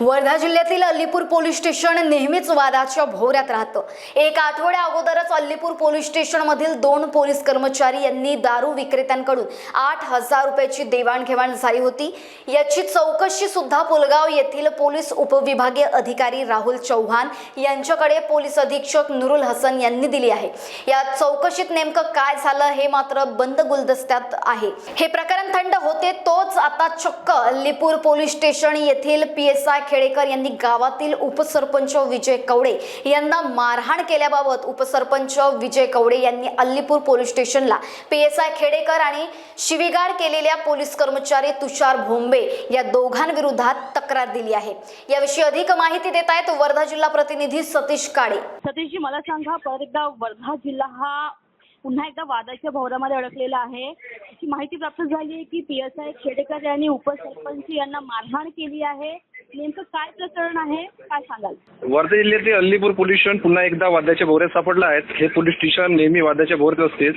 वर्धा जिल्ह्यातील Allipur police station नेहमीच वादाच्या भोवऱ्यात राहतं. एक आठवड्या अगोदरच अल्लीपूर पोलीस स्टेशनमधील दोन पोलीस कर्मचारी यांनी दारू विक्रेत्यांकडून आठ हजार रुपयाची देवाणघेवाण झाली होती. याची चौकशी सुद्धा पुलगाव येथील पोलीस उपविभागीय अधिकारी राहुल चौहान यांच्याकडे पोलीस अधीक्षक नुरुल हसन यांनी दिली आहे. या चौकशीत नेमकं काय झालं हे मात्र बंद गुलदस्त्यात आहे. हे प्रकरण थंड होते तोच आता चक्क अल्लीपूर पोलीस स्टेशन येथील पी एस आय खेडेकर यांनी गावातील उपसरपंच विजय कवडे यांना मारहाण केल्याबाबत उपसरपंच विजय कवडे यांनी अल्लीपूर पोलीस स्टेशनला पी एस आय खेडेकर आणि शिवीगाळ केलेल्या पोलीस कर्मचारी तुषार भोंबे या दोघांविरोधात तक्रार दिली आहे. याविषयी अधिक माहिती देत आहेत वर्धा जिल्हा प्रतिनिधी सतीश काळे सतीशजी मला सांगा परत एकदा वर्धा जिल्हा हा पुन्हा एकदा वादाच्या भोवऱ्यामध्ये अडकलेला आहे. अशी माहिती प्राप्त झाली आहे की पी एस आय खेडेकर यांनी उपसरपंच यांना मारहाण केली आहे. नेमकं काय प्रकरण आहे काय सांगाल? वर्धा जिल्ह्यातील अल्लीपूर पोलीस स्टेशन पुन्हा एकदा वादाच्या भोवऱ्यात सापडलं आहेत. हे पोलीस स्टेशन नेहमी वादाच्या भोवऱ्यात असतेच.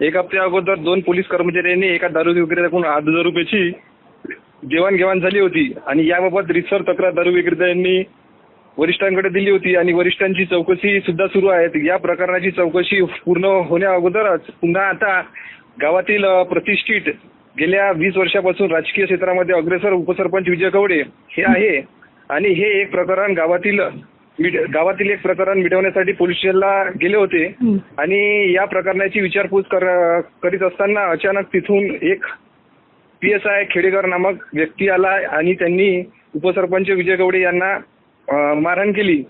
एक हप्त्या अगोदर दोन पोलीस कर्मचाऱ्यांनी एका दारू विक्रेत्याकडून आठ हजार रुपयाची देवाणघेवाण झाली होती आणि याबाबत रितसर तक्रार दारू विक्रेत्यांनी वरिष्ठांकडे दिली होती आणि वरिष्ठांची चौकशी सुद्धा सुरू आहे या प्रकरणाची चौकशी पूर्ण होण्या अगोदरच पुन्हा आता गावातील प्रतिष्ठित गेल्या वीस वर्षापासून राजकीय क्षेत्रामध्ये अग्रेसर उपसरपंच विजय कवडे हे आहे. आणि हे एक प्रकरण गावातील मिट- गावातील एक प्रकरण मिटवण्यासाठी पोलीस स्टेशनला गेले होते. आणि या प्रकरणाची विचारपूस कर- करीत असताना अचानक तिथून एक पी एस आय खेडेकर नामक व्यक्ती आला आणि त्यांनी उपसरपंच विजय कवडे यांना अ, मारहाण केली.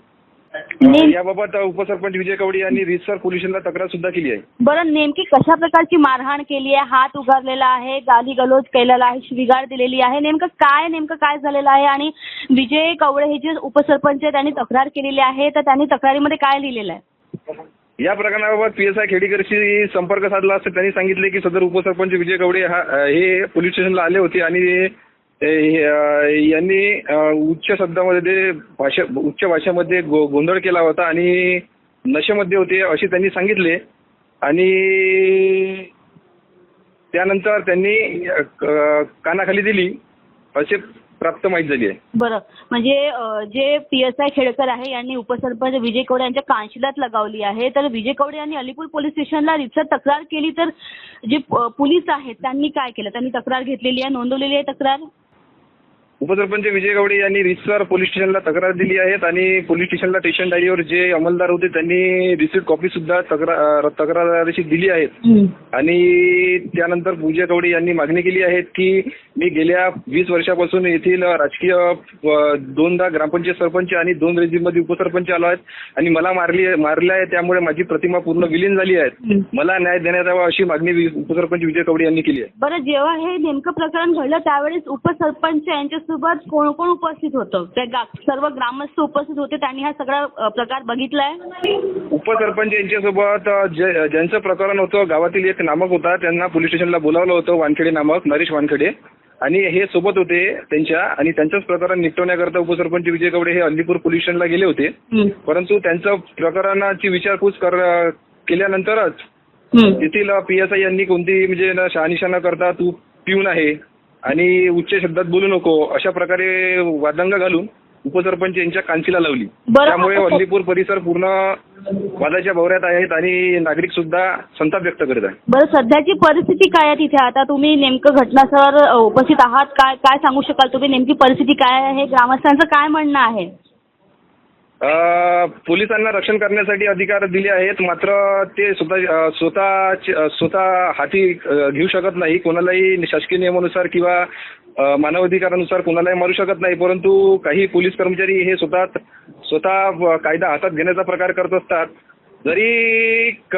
याबाबत उपसरपंच विजय कवडे यांनी रितसर पोलीस स्टेशनला तक्रार सुद्धा केली आहे. बरं नेमकी कशा प्रकारची मारहाण केली आहे? हात उगारलेला आहे गाली गलोज केलेला आहे शिवीगाळ दिलेली आहे. नेमकं काय नेमकं काय झालेलं आहे? आणि विजय कवडे हे जे उपसरपंच आहे त्यांनी तक्रार केलेली आहे तर त्यांनी तक्रारीमध्ये काय लिहिलेलं आहे? या प्रकरणाबाबत पी एस आय खेडेकरशी संपर्क साधला असता त्यांनी सांगितले की सदर उपसरपंच विजय कवडे हा हे पोलीस स्टेशनला आले होते आणि यांनी उच्च शब्दामध्ये ते भाषा उच्च भाषेमध्ये गो गोंधळ केला होता आणि नशेमध्ये होते असे त्यांनी सांगितले. आणि त्यानंतर त्यांनी क- कानाखाली दिली असे प्राप्त माहीत झाली आहे. बरं. म्हणजे अं, J P S I Khedkar आहे यांनी उपसरपंच विजय कवडे यांच्या कानशिलात लगावली आहे. तर विजय कवडे यांनी अलीपूर पोलीस स्टेशनला रितसर तक्रार केली. तर जे प- पोलीस आहेत त्यांनी काय केलं? त्यांनी तक्रार घेतलेली आहे नोंदवलेली आहे तक्रार? उपसरपंच विजय गावडे यांनी रितसर पोलीस स्टेशनला तक्रार दिली आहेत आणि पोलीस स्टेशनला स्टेशन डायरीवर जे अंमलदार होते त्यांनी रिसिप्ट कॉपी सुद्धा तक्रार दिली आहेत. आणि त्यानंतर विजय कवडे यांनी मागणी केली आहे की मी गेल्या वीस वर्षापासून येथील राजकीय दोनदा ग्रामपंचायत सरपंच आणि दोन रेजिममध्ये उपसरपंच आलो आहेत. आणि मला मारली मारले आहे त्यामुळे माझी प्रतिमा पूर्ण विलीन झाली आहे. मला न्याय देण्यात यावा अशी मागणी उपसरपंच विजय कवडे यांनी केली आहे. बरं जेव्हा हे नेमकं प्रकरण घडलं त्यावेळेस उपसरपंच यांच्यासोबत कोण कोण उपस्थित होतं? त्या गा- सर्व ग्रामस्थ उपस्थित होते त्यांनी हा सगळा अ, प्रकार बघितलाय? उपसरपंच यांच्यासोबत अ, जे- ज्यांचं प्रकरण होतं गावातील एक नामक होता त्यांना पोलीस स्टेशनला बोलावलं होतं वानखेडे नामक नरेश वानखेडे. आणि हे सोबत होते त्यांच्या आणि त्यांचंच प्रकरण निपटवण्याकरता उपसरपंच विजय कवडे हे अल्लीपूर पोलीस स्टेशनला गेले होते. परंतु त्यांचं प्रकरणाची विचारपूस कर केल्यानंतरच तेथील पी एस आय यांनी कोणती म्हणजे न शहानिशा न करता तू पिऊन आहे? आणि उच्च शब्दात बोलू नको अशा प्रकारे वादंग घालून उपसरपंच यांच्या कांचीला लावली. त्यामुळे अल्लीपूर परिसर पूर्ण वादाच्या भवऱ्यात आहेत आणि नागरिक सुद्धा संताप व्यक्त करत आहे बरं सध्याची परिस्थिती काय आहे तिथे? आता तुम्ही नेमकं घटनास्थळावर उपस्थित आहात. काय काय सांगू शकाल तुम्ही? नेमकी परिस्थिती काय आहे? ग्रामस्थांचं काय म्हणणं आहे? पोलिसांना रक्षण करण्यासाठी अधिकार दिले आहेत. मात्र ते स्वतः स्वतः स्वतः हाती घेऊ शकत नाही. कोणालाही शासकीय नियमानुसार किंवा मानवाधिकारानुसार कोणालाही मारू शकत नाही. परंतु काही पोलीस कर्मचारी हे स्वतः स्वतः कायदा हातात घेण्याचा प्रकार करत असतात. जरी क-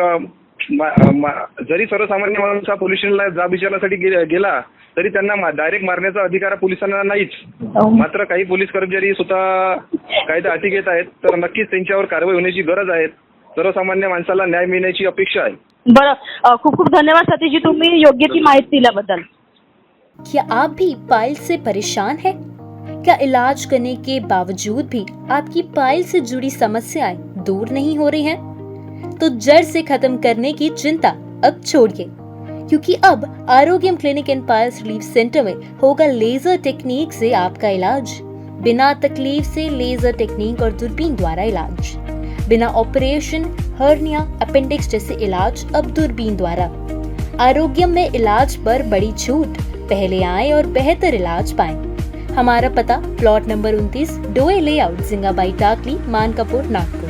मा- मा- जरी सर्वसामान्य माणूस हा पोलीस स्टेशनला जाब विचारण्यासाठी गे- गेला तरी त्यांना डायरेक्ट मारण्याचा अधिकार पोलिसांना नाहीच. मात्र काही पोलीस कर्मचारी स्वतः कायदा हाती घेत आहेत तर नक्कीच त्यांच्यावर कारवाई होण्याची गरज आहे. सर्वसामान्य माणसाला न्याय मिळण्याची अपेक्षा आहे. बरं. खूप खूप धन्यवाद सतीशजी तुम्ही योग्य ती माहिती दिल्याबद्दल. क्या आप भी पाइल से परेशान हैं? क्या इलाज करने के बावजूद भी आपकी पाइल से जुड़ी समस्याएँ दूर नहीं हो रही हैं? तो जड़ से खत्म करने की चिंता अब छोड़िए। क्योंकि अब Arogyam clinic and piles relief centre में होगा लेजर टेक्निक से आपका इलाज। बिना तकलीफ़ से लेजर टेक्निक और दूरबीन द्वारा इलाज। बिना ऑपरेशन, हर्निया, अपेंडिक्स जैसे इलाज अब दूरबीन द्वारा। आरोग्यम में इलाज पर बड़ी छूट। पहले आए और बेहतर इलाज पाएँ। हमारा पता, प्लॉट नंबर 29 डोए लेआउट, जिंगाबाई, टाकली, मानकापुर, नागपुर।